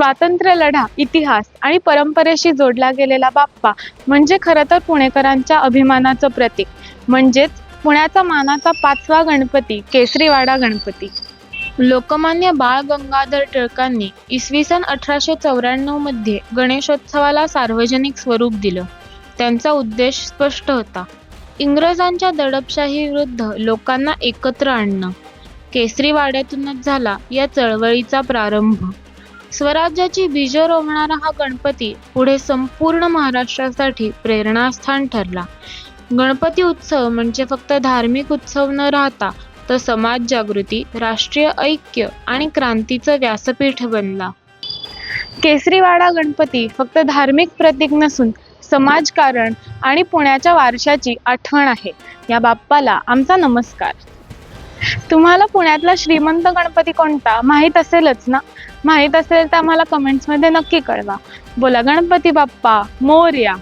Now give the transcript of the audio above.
स्वातंत्र्य लढा इतिहास आणि परंपरेशी जोडला गेलेला बाप्पा म्हणजे खरं तर पुणेकरांच्या अभिमानाचं प्रतीक. म्हणजेच पुण्याचा मानाचा पाचवा गणपती केसरीवाडा गणपती. लोकमान्य बाळ गंगाधर टिळकांनी इसवी सन अठराशे चौऱ्याण्णवमध्ये गणेशोत्सवाला सार्वजनिक स्वरूप दिलं. त्यांचा उद्देश स्पष्ट होता. इंग्रजांच्या दडपशाहीविरुद्ध लोकांना एकत्र आणणं. केसरी वाड्यातूनच झाला या चळवळीचा प्रारंभ. स्वराज्याची बीज रोवणारा हा गणपती पुढे संपूर्ण महाराष्ट्रासाठी प्रेरणास्थान ठरला. गणपती उत्सव म्हणजे फक्त धार्मिक उत्सव न राहता तर समाज जागृती राष्ट्रीय ऐक्य आणि क्रांतीचं व्यासपीठ बनला. केसरीवाडा गणपती फक्त धार्मिक प्रतीक नसून समाजकारण आणि पुण्याच्या वारशाची आठवण आहे. या बाप्पाला आमचा नमस्कार. तुम्हाला पुण्यातला श्रीमंत गणपती कोणता? माहीत असेलच ना? माहीत असेल तर आम्हाला कमेंट्समध्ये नक्की कळवा. बोला गणपती बाप्पा मोर्या.